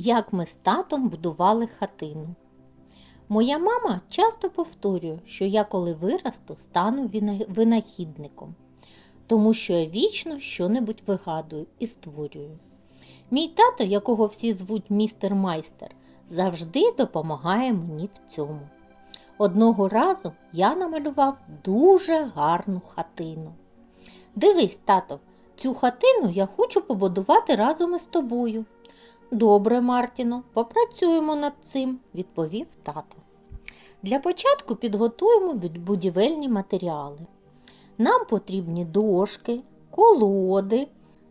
як ми з татом будували хатину. Моя мама часто повторює, що я коли виросту, стану винахідником, тому що я вічно щонебудь вигадую і створюю. Мій тато, якого всі звуть містер майстер, завжди допомагає мені в цьому. Одного разу я намалював дуже гарну хатину. Дивись, тато, цю хатину я хочу побудувати разом із тобою. Добре, Мартіно, попрацюємо над цим, відповів тато. Для початку підготуємо будівельні матеріали. Нам потрібні дошки, колоди.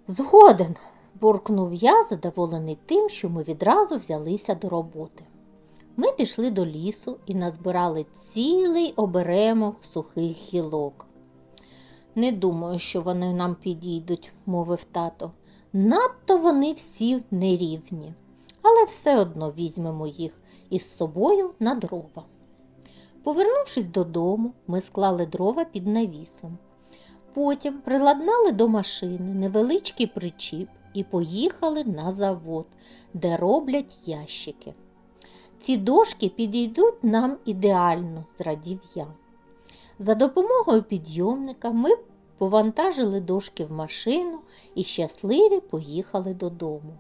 Згоден, буркнув я, задоволений тим, що ми відразу взялися до роботи. Ми пішли до лісу і назбирали цілий оберемок сухих гілок. Не думаю, що вони нам підійдуть, мовив тато. Надто вони всі нерівні, але все одно візьмемо їх із собою на дрова. Повернувшись додому, ми склали дрова під навісом. Потім приладнали до машини невеличкий причіп і поїхали на завод, де роблять ящики. Ці дошки підійдуть нам ідеально, зрадів я. За допомогою підйомника ми повантажили дошки в машину і щасливі поїхали додому.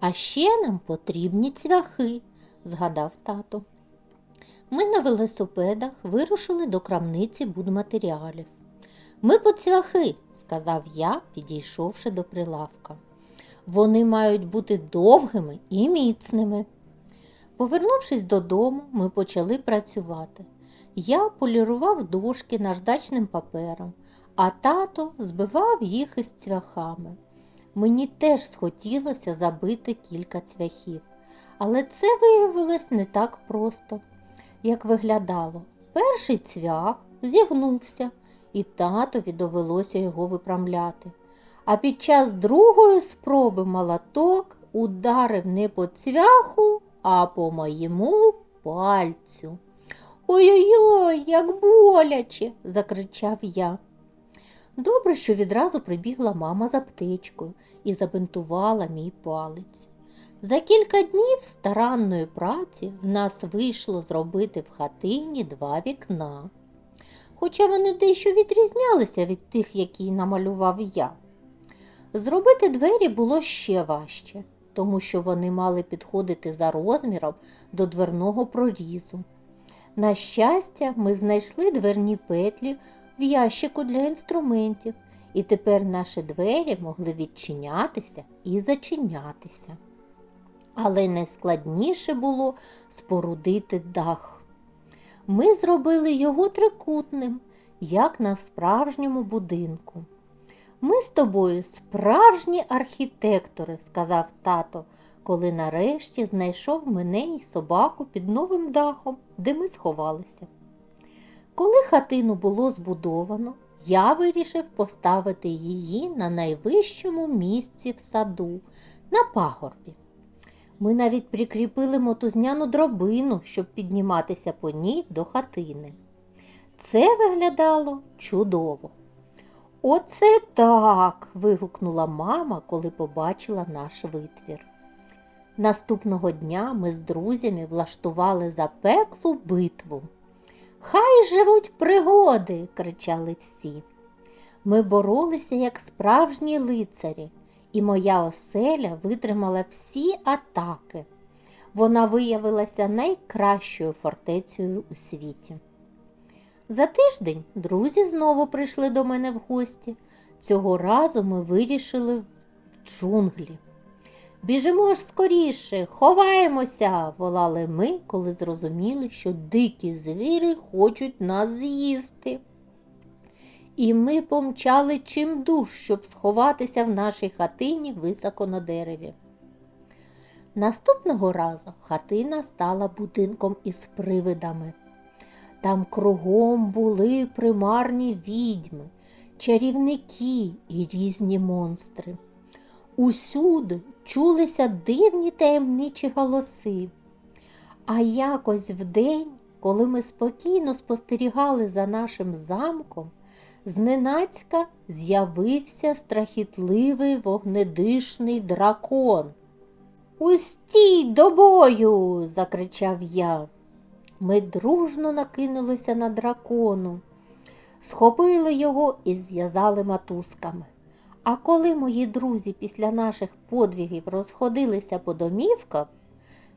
А ще нам потрібні цвяхи, згадав тато. Ми на велосипедах вирушили до крамниці будматеріалів. Ми по цвяхи, сказав я, підійшовши до прилавка. Вони мають бути довгими і міцними. Повернувшись додому, ми почали працювати. Я полірував дошки наждачним папером, а тато збивав їх із цвяхами. Мені теж схотілося забити кілька цвяхів, але це виявилось не так просто, як виглядало. Перший цвях зігнувся, і татові довелося його виправляти. А під час другої спроби молоток ударив не по цвяху, а по моєму пальцю. Ой-ой-ой, як боляче, закричав я. Добре, що відразу прибігла мама з аптечкою і забинтувала мій палець. За кілька днів старанної праці в нас вийшло зробити в хатині два вікна. Хоча вони дещо відрізнялися від тих, які намалював я. Зробити двері було ще важче, тому що вони мали підходити за розміром до дверного прорізу. На щастя, ми знайшли дверні петлі в ящику для інструментів, і тепер наші двері могли відчинятися і зачинятися. Але найскладніше було спорудити дах. Ми зробили його трикутним, як на справжньому будинку. Ми з тобою справжні архітектори, сказав тато, коли нарешті знайшов мене і собаку під новим дахом, де ми сховалися. Коли хатину було збудовано, я вирішив поставити її на найвищому місці в саду, на пагорбі. Ми навіть прикріпили мотузняну дробину, щоб підніматися по ній до хатини. Це виглядало чудово. Оце так. вигукнула мама, коли побачила наш витвір. Наступного дня ми з друзями влаштували запеклу битву. Хай живуть пригоди, кричали всі. Ми боролися, як справжні лицарі, і моя оселя витримала всі атаки. Вона виявилася найкращою фортецею у світі. За тиждень друзі знову прийшли до мене в гості. Цього разу ми вирішили в джунглі. Біжимо ж скоріше, ховаємося, волали ми, коли зрозуміли, що дикі звірі хочуть нас з'їсти. І ми помчали чимдуж, щоб сховатися в нашій хатині високо на дереві. Наступного разу хатина стала будинком із привидами. Там кругом були примарні відьми, чарівники і різні монстри. Усюди чулися дивні таємничі голоси. А якось вдень, коли ми спокійно спостерігали за нашим замком, зненацька з'явився страхітливий вогнедишний дракон. Устій до бою. закричав я. Ми дружно накинулися на дракону, схопили його і зв'язали матузками. А коли мої друзі після наших подвігів розходилися по домівках,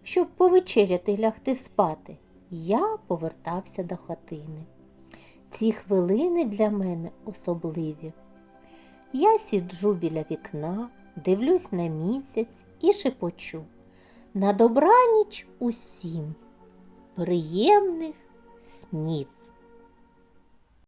щоб повечеряти й лягти спати, я повертався до хатини. Ці хвилини для мене особливі. Я сіджу біля вікна, дивлюсь на місяць і шепочу. На добраніч усім. Приємних снів.